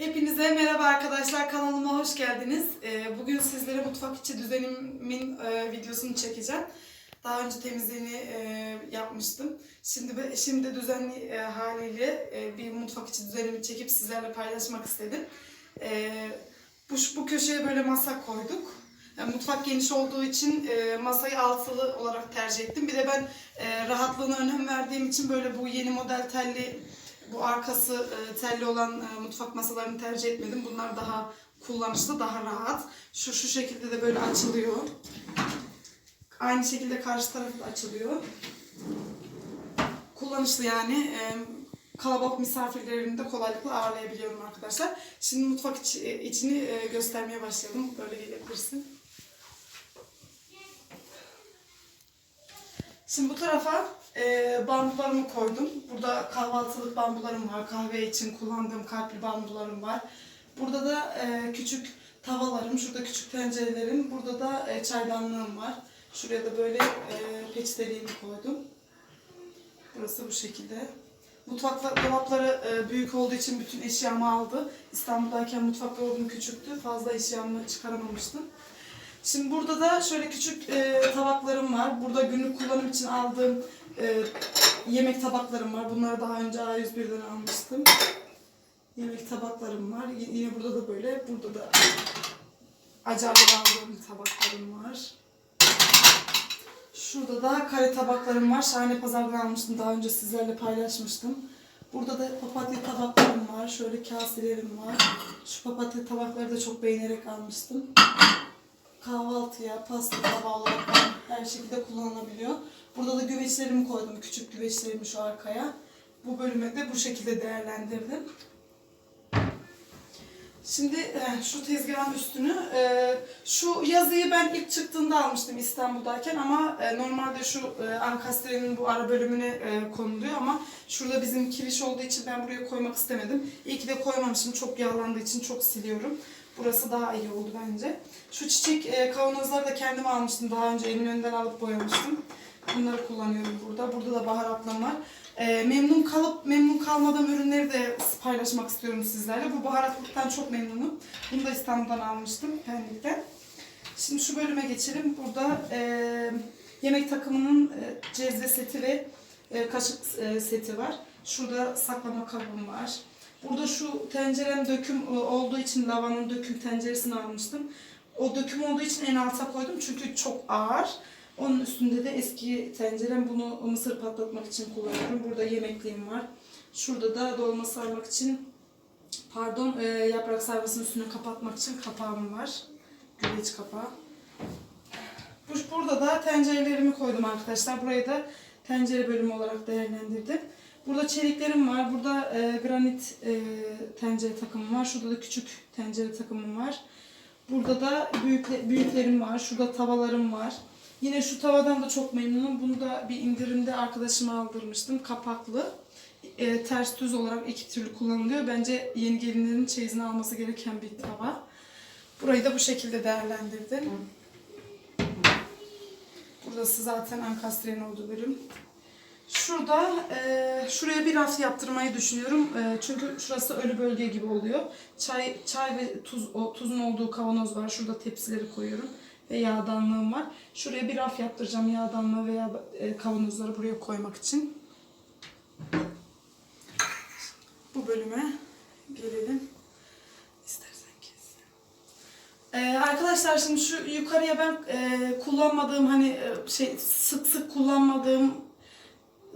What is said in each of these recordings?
Hepinize merhaba arkadaşlar kanalıma hoş geldiniz. Ee, Bugün sizlere mutfak içi düzenimin e, videosunu çekeceğim. Daha önce temizliğini e, yapmıştım. Şimdi şimdi düzenli e, haliyle bir mutfak içi düzenimi çekip sizlerle paylaşmak istedim. Bu bu köşeye böyle masa koyduk. Mutfak geniş olduğu için masayı altılı olarak tercih ettim. Bir de ben e, rahatlığına önem verdiğim için böyle bu yeni model telli bu arkası e, telli olan e, mutfak masalarını tercih etmedim. Bunlar daha kullanışlı, daha rahat. Şu şu şekilde de böyle açılıyor. Aynı şekilde karşı tarafı da açılıyor. Kullanışlı yani. E, kalabalık misafirlerini de kolaylıkla ağırlayabiliyorum arkadaşlar. Şimdi mutfak içi- içini göstermeye başlayalım. Böyle gelebilirsin. Şimdi bu tarafa e, bambularımı koydum. Burada kahvaltılık bambularım var. Kahve için kullandığım kalpli bambularım var. Burada da e, küçük tavalarım, şurada küçük tencerelerim, burada da e, çaydanlığım var. Şuraya da böyle e, peçeteliğimi koydum. Burası bu şekilde. Mutfak dolapları e, büyük olduğu için bütün eşyamı aldı. İstanbul'dayken mutfak dolabım küçüktü. Fazla eşyamı çıkaramamıştım. Şimdi burada da şöyle küçük e, tabaklarım var. Burada günlük kullanım için aldığım e, yemek tabaklarım var. Bunları daha önce A101'den almıştım. Yemek tabaklarım var. Y- Yine burada da böyle. Burada da acarlı aldığım tabaklarım var. Şurada da kare tabaklarım var. Şahane pazardan almıştım. Daha önce sizlerle paylaşmıştım. Burada da papatya tabaklarım var. Şöyle kaselerim var. Şu papatya tabakları da çok beğenerek almıştım kahvaltıya, pasta tabağı olarak her şekilde kullanılabiliyor. Burada da güveçlerimi koydum, küçük güveçlerimi şu arkaya. Bu bölüme de bu şekilde değerlendirdim. Şimdi eh, şu tezgahın üstünü, eh, şu yazıyı ben ilk çıktığında almıştım İstanbul'dayken ama eh, normalde şu ankastrenin bu ara bölümüne konuluyor ama şurada bizim kiriş olduğu için ben buraya koymak istemedim. İyi ki de koymamışım, çok yağlandığı için çok siliyorum. Burası daha iyi oldu bence. Şu çiçek e, kavanozları da kendim almıştım. Daha önce Eminönü'nden alıp boyamıştım. Bunları kullanıyorum burada. Burada da baharatlama var. E, memnun kalıp memnun kalmadığım ürünleri de paylaşmak istiyorum sizlerle. Bu baharatlıktan çok memnunum. Bunu da İstanbul'dan almıştım Pendik'ten. Şimdi şu bölüme geçelim. Burada e, yemek takımının e, cezve seti ve e, kaşık e, seti var. Şurada saklama kabım var. Burada şu tencerem döküm e, olduğu için lavanın döküm tenceresini almıştım. O döküm olduğu için en alta koydum çünkü çok ağır. Onun üstünde de eski tencerem bunu mısır patlatmak için kullanıyorum. Burada yemekliğim var. Şurada da dolma sarmak için pardon e, yaprak sarmasının üstünü kapatmak için kapağım var. Güveç kapağı. Bu- Burada da tencerelerimi koydum arkadaşlar. Burayı da tencere bölümü olarak değerlendirdim. Burada çeliklerim var. Burada e, granit e, tencere takımım var. Şurada da küçük tencere takımım var. Burada da büyük, büyüklerim var. Şurada tavalarım var. Yine şu tavadan da çok memnunum. Bunu da bir indirimde arkadaşıma aldırmıştım. Kapaklı. E, ters düz olarak iki türlü kullanılıyor. Bence yeni gelinlerin çeyizini alması gereken bir tava. Burayı da bu şekilde değerlendirdim. Burası zaten ankastrenin olduğu bölüm. Şurada e, şuraya bir raf yaptırmayı düşünüyorum. E, çünkü şurası ölü bölge gibi oluyor. Çay çay ve tuz o, tuzun olduğu kavanoz var. Şurada tepsileri koyuyorum ve yağdanlığım var. Şuraya bir raf yaptıracağım yağdanlığı veya e, kavanozları buraya koymak için. Bu bölüme gelelim. İstersen kes. Ee, arkadaşlar şimdi şu yukarıya ben e, kullanmadığım hani e, şey sık sık kullanmadığım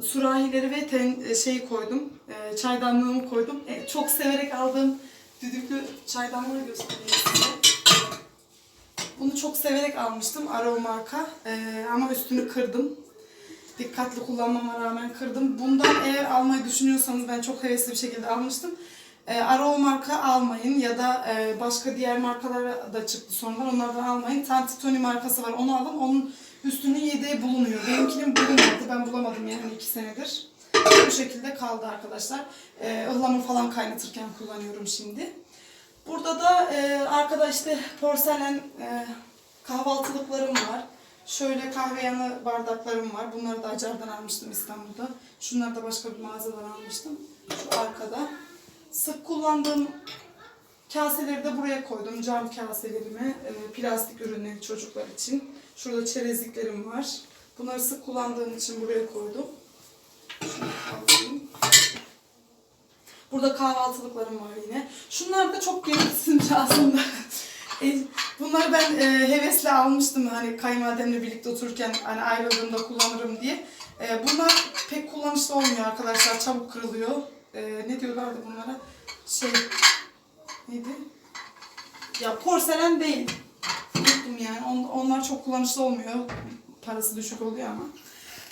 sürahileri ve ten, şeyi koydum. E, çaydanlığımı koydum. E, çok severek aldığım düdüklü çaydanlığı göstereyim size. Bunu çok severek almıştım. Arrow marka. E, ama üstünü kırdım. Dikkatli kullanmama rağmen kırdım. Bundan eğer almayı düşünüyorsanız ben çok hevesli bir şekilde almıştım. E, Arrow marka almayın ya da e, başka diğer markalar da çıktı sonradan onlardan almayın. Tantitoni markası var onu alın. Onun üstünün yedeği bulunuyor. Benimkinin bulunmadı. Ben bulamadım yani iki senedir. Bu şekilde kaldı arkadaşlar. E, ıhlamur falan kaynatırken kullanıyorum şimdi. Burada da e, arkada işte porselen e, kahvaltılıklarım var. Şöyle kahve yanı bardaklarım var. Bunları da Acar'dan almıştım İstanbul'da. Şunları da başka bir mağazadan almıştım. Şu arkada. Sık kullandığım Kaseleri de buraya koydum. Cam kaselerimi, e, plastik ürünleri çocuklar için. Şurada çerezliklerim var. Bunları sık kullandığım için buraya koydum. Burada kahvaltılıklarım var yine. Bunlar da çok gereksizmiş aslında. E, Bunları ben e, hevesle almıştım hani kayınvalidemle birlikte otururken hani ayrıldığımda kullanırım diye. E, bunlar pek kullanışlı olmuyor arkadaşlar. Çabuk kırılıyor. E, ne diyorlardı bunlara? Şey neydi? Ya porselen değil. Unuttum yani. On- onlar çok kullanışlı olmuyor. Parası düşük oluyor ama.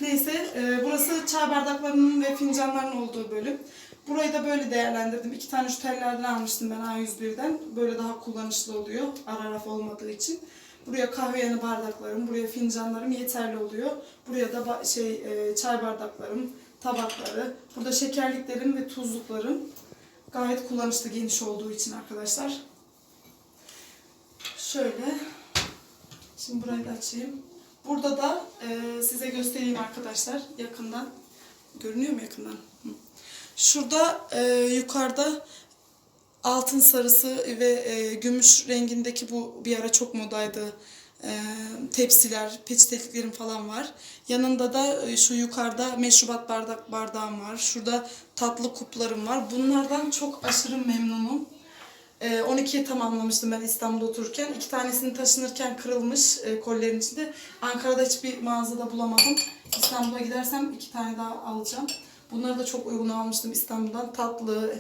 Neyse e, burası çay bardaklarının ve fincanların olduğu bölüm. Burayı da böyle değerlendirdim. İki tane şu tellerden almıştım ben A101'den. Böyle daha kullanışlı oluyor. Ara raf olmadığı için. Buraya kahve yanı bardaklarım, buraya fincanlarım yeterli oluyor. Buraya da şey e, çay bardaklarım, tabakları. Burada şekerliklerim ve tuzluklarım. Gayet kullanışlı geniş olduğu için arkadaşlar. Şöyle. Şimdi burayı da açayım. Burada da e, size göstereyim arkadaşlar yakından. Görünüyor mu yakından? Şurada e, yukarıda altın sarısı ve e, gümüş rengindeki bu bir ara çok modaydı. E, tepsiler, peçeteliklerim falan var. Yanında da e, şu yukarıda meşrubat bardak bardağım var. Şurada tatlı kuplarım var. Bunlardan çok aşırı memnunum. E, 12'ye tamamlamıştım ben İstanbul'da otururken. İki tanesini taşınırken kırılmış e, kollerin içinde. Ankara'da hiçbir mağazada bulamadım. İstanbul'a gidersem iki tane daha alacağım. Bunları da çok uygun almıştım İstanbul'dan. Tatlı,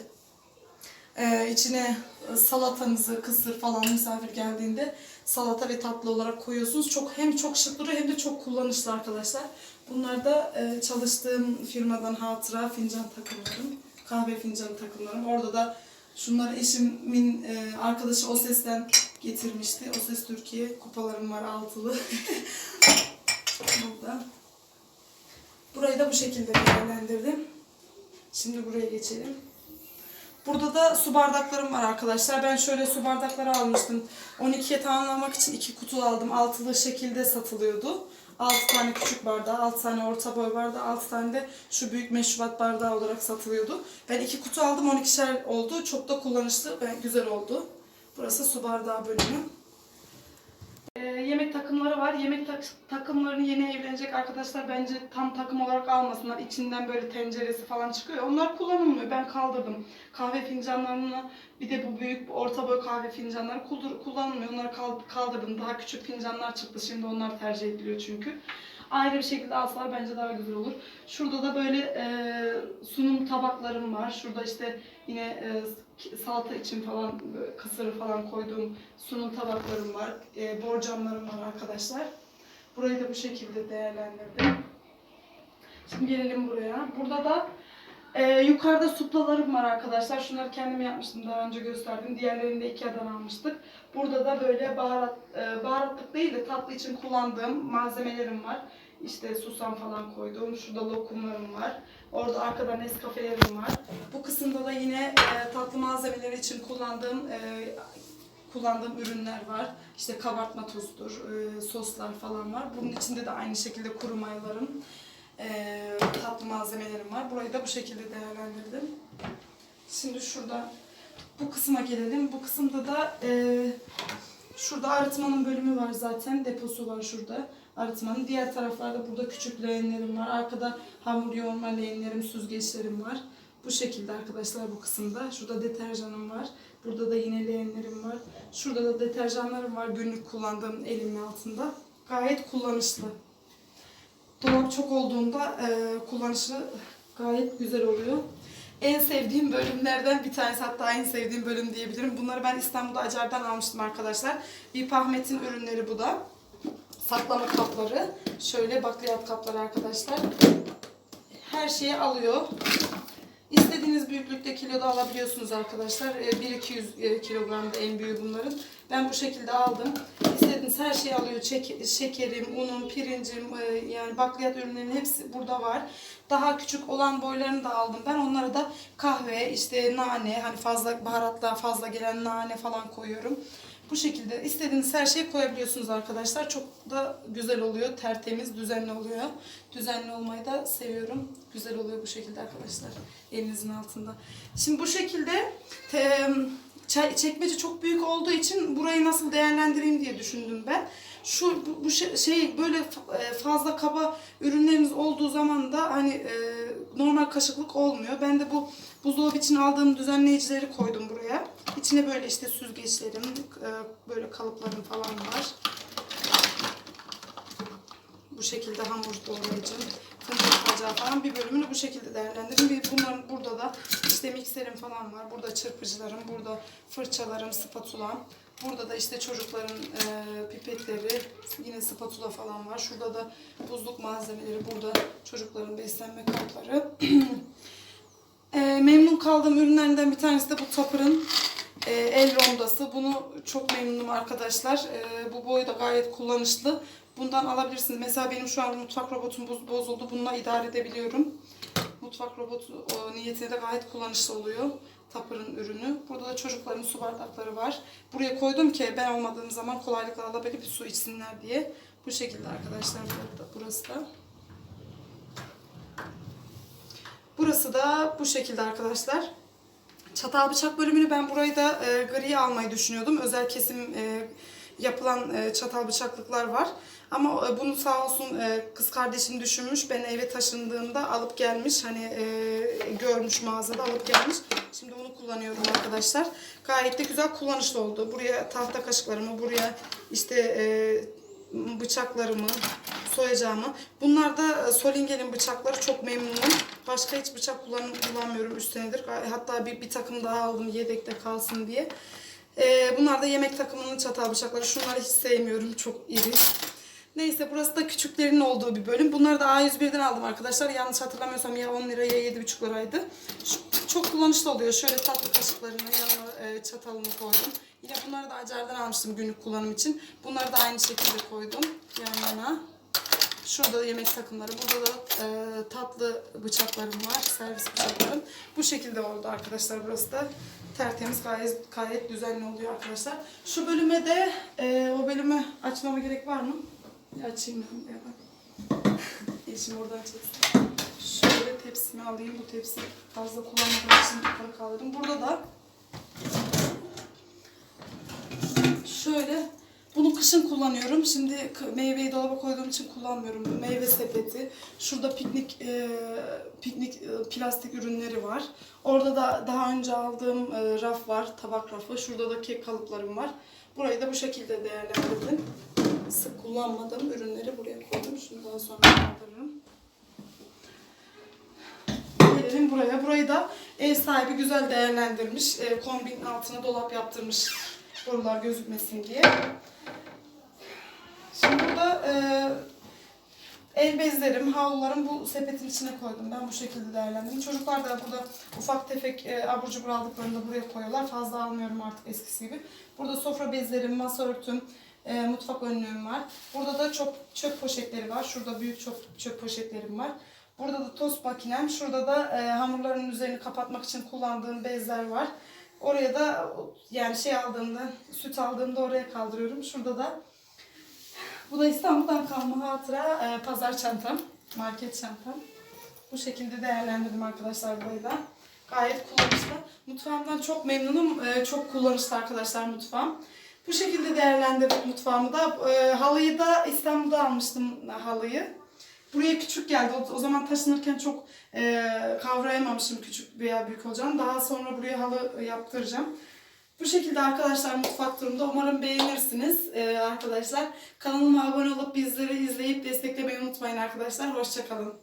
e, içine salatanızı, kısır falan misafir geldiğinde salata ve tatlı olarak koyuyorsunuz. Çok hem çok şık duruyor hem de çok kullanışlı arkadaşlar. Bunlar da e, çalıştığım firmadan hatıra fincan takımlarım, kahve fincanı takımlarım. Orada da şunları eşimin e, arkadaşı O Ses'ten getirmişti. O Ses Türkiye kupalarım var altılı. Burada. Burayı da bu şekilde değerlendirdim. Şimdi buraya geçelim. Burada da su bardaklarım var arkadaşlar. Ben şöyle su bardakları almıştım. 12'ye tamamlamak için iki kutu aldım. Altılı şekilde satılıyordu. 6 tane küçük bardağı, 6 tane orta boy bardağı, 6 tane de şu büyük meşrubat bardağı olarak satılıyordu. Ben iki kutu aldım, 12'şer oldu. Çok da kullanışlı ve güzel oldu. Burası su bardağı bölümü. Yemek takımları var. Yemek tak- takımlarını yeni evlenecek arkadaşlar bence tam takım olarak almasınlar. İçinden böyle tenceresi falan çıkıyor. Onlar kullanılmıyor. Ben kaldırdım. Kahve fincanlarını bir de bu büyük orta boy kahve fincanları kullanılmıyor. Onları kal- kaldırdım. Daha küçük fincanlar çıktı. Şimdi onlar tercih ediliyor çünkü. Ayrı bir şekilde alsalar bence daha güzel olur. Şurada da böyle e, sunum tabaklarım var. Şurada işte yine e, salata için falan böyle kısırı falan koyduğum sunum tabaklarım var. E, borcamlarım var arkadaşlar. Burayı da bu şekilde değerlendirdim. Şimdi gelelim buraya. Burada da e, yukarıda suplalarım var arkadaşlar. Şunları kendim yapmıştım daha önce gösterdim. Diğerlerini de Ikea'dan almıştık. Burada da böyle baharat, e, baharatlık değil de tatlı için kullandığım malzemelerim var. İşte susam falan koydum. Şurada lokumlarım var. Orada arkada Nescafe'lerim var. Bu kısımda da yine e, tatlı malzemeleri için kullandığım e, kullandığım ürünler var. İşte kabartma tozudur, e, soslar falan var. Bunun içinde de aynı şekilde kuru mayalarım, e, tatlı malzemelerim var. Burayı da bu şekilde değerlendirdim. Şimdi şurada bu kısma gelelim. Bu kısımda da e, şurada arıtmanın bölümü var zaten. Deposu var şurada arıtmanın. Diğer taraflarda burada küçük leğenlerim var. Arkada hamur yoğurma leğenlerim, süzgeçlerim var. Bu şekilde arkadaşlar bu kısımda. Şurada deterjanım var. Burada da yine leğenlerim var. Şurada da deterjanlarım var günlük kullandığım elimin altında. Gayet kullanışlı. Dolap çok olduğunda e, kullanışı gayet güzel oluyor. En sevdiğim bölümlerden bir tanesi hatta en sevdiğim bölüm diyebilirim. Bunları ben İstanbul'da Acar'dan almıştım arkadaşlar. Bir Pahmet'in ürünleri bu da. Saklama kapları. Şöyle bakliyat kapları arkadaşlar. Her şeyi alıyor. İstediğiniz büyüklükte kiloda alabiliyorsunuz arkadaşlar. Ee, 1-200 kilogramda en büyüğü bunların. Ben bu şekilde aldım. İstediğiniz her şeyi alıyor. Çek- şekerim, unum, pirincim, e, yani bakliyat ürünlerinin hepsi burada var. Daha küçük olan boylarını da aldım. Ben onlara da kahve, işte nane, hani fazla baharatla fazla gelen nane falan koyuyorum. Bu şekilde istediğiniz her şeyi koyabiliyorsunuz arkadaşlar. Çok da güzel oluyor. Tertemiz, düzenli oluyor. Düzenli olmayı da seviyorum. Güzel oluyor bu şekilde arkadaşlar. Elinizin altında. Şimdi bu şekilde çekmece çok büyük olduğu için burayı nasıl değerlendireyim diye düşündüm ben. Şu bu, bu şey, böyle fa- fazla kaba ürünleriniz olduğu zaman da hani e, normal kaşıklık olmuyor. Ben de bu buzdolabı için aldığım düzenleyicileri koydum buraya. İçine böyle işte süzgeçlerim, e, böyle kalıplarım falan var. Bu şekilde hamur doğrayıcım, fındık bacağı falan bir bölümünü bu şekilde değerlendirdim. Bir bunların burada da işte mikserim falan var. Burada çırpıcılarım, burada fırçalarım, spatulam. Burada da işte çocukların e, pipetleri, yine spatula falan var. Şurada da buzluk malzemeleri, burada çocukların beslenme kapları. E, memnun kaldığım ürünlerinden bir tanesi de bu Tupper'ın e, el rondası. Bunu çok memnunum arkadaşlar. E, bu boyu da gayet kullanışlı. Bundan alabilirsiniz. Mesela benim şu an mutfak robotum bozuldu. Bununla idare edebiliyorum. Mutfak robotu o, niyetine de gayet kullanışlı oluyor. Tupper'ın ürünü. Burada da çocukların su bardakları var. Buraya koydum ki ben olmadığım zaman kolaylıkla alabilip su içsinler diye. Bu şekilde arkadaşlar burada, burası da. Burası da bu şekilde arkadaşlar. Çatal bıçak bölümünü ben burayı da e, griye almayı düşünüyordum. Özel kesim e, yapılan e, çatal bıçaklıklar var. Ama e, bunu sağ olsun e, kız kardeşim düşünmüş. Ben eve taşındığımda alıp gelmiş. Hani e, görmüş mağazada alıp gelmiş. Şimdi bunu kullanıyorum arkadaşlar. Gayet de güzel kullanışlı oldu. Buraya tahta kaşıklarımı, buraya işte e, bıçaklarımı, soyacağımı. Bunlar da e, Solingel'in bıçakları çok memnunum. Başka hiç bıçak kullan kullanmıyorum 3 senedir. Hatta bir, bir takım daha aldım yedekte kalsın diye. Ee, bunlar da yemek takımının çatal bıçakları. Şunları hiç sevmiyorum. Çok iri. Neyse burası da küçüklerin olduğu bir bölüm. Bunları da A101'den aldım arkadaşlar. Yanlış hatırlamıyorsam ya 10 lira ya 7,5 liraydı. Çok kullanışlı oluyor. Şöyle tatlı kaşıklarını yanına e, çatalını koydum. Yine bunları da Acar'dan almıştım günlük kullanım için. Bunları da aynı şekilde koydum yan yana. Şurada yemek takımları. Burada da e, tatlı bıçaklarım var. Servis bıçaklarım. Bu şekilde oldu arkadaşlar burası da. Tertemiz gayet, gayet düzenli oluyor arkadaşlar. Şu bölüme de e, o bölümü açmama gerek var mı? Açayım ben. Eşim oradan çeksin. Şöyle tepsimi alayım. Bu tepsi fazla kullanmadığım için yukarı kaldırdım. Burada da Şöyle bunu kışın kullanıyorum. Şimdi meyveyi dolaba koyduğum için kullanmıyorum. Bu Meyve sepeti. Şurada piknik e, piknik e, plastik ürünleri var. Orada da daha önce aldığım e, raf var. Tabak rafı. Şurada da kek kalıplarım var. Burayı da bu şekilde değerlendirdim. Sık kullanmadığım ürünleri buraya koydum. Şunu daha sonra kaldırırım. Gelelim buraya. Burayı da ev sahibi güzel değerlendirmiş. E, kombinin altına dolap yaptırmış. Borular gözükmesin diye. Şimdi burada e, el bezlerim, havlularım bu sepetin içine koydum. Ben bu şekilde değerlendirdim. Çocuklar da burada ufak tefek e, abur cubur aldıklarında buraya koyuyorlar. Fazla almıyorum artık eskisi gibi. Burada sofra bezlerim, masa örtüm, e, mutfak önlüğüm var. Burada da çöp, çöp poşetleri var. Şurada büyük çöp, çöp poşetlerim var. Burada da tost makinem. Şurada da e, hamurların üzerini kapatmak için kullandığım bezler var. Oraya da yani şey aldığımda, süt aldığımda oraya kaldırıyorum. Şurada da bu da İstanbul'dan kalma hatıra e, pazar çantam, market çantam. Bu şekilde değerlendirdim arkadaşlar burayı da. Gayet kullanışlı. Mutfağımdan çok memnunum. E, çok kullanışlı arkadaşlar mutfağım. Bu şekilde değerlendirdim mutfağımı da. E, halıyı da İstanbul'da almıştım halıyı. Buraya küçük geldi. O, o zaman taşınırken çok e, kavrayamamışım küçük veya büyük olacağını. Daha sonra buraya halı yaptıracağım. Bu şekilde arkadaşlar mutfak turumda umarım beğenirsiniz e, arkadaşlar. Kanalıma abone olup bizleri izleyip desteklemeyi unutmayın arkadaşlar. Hoşçakalın.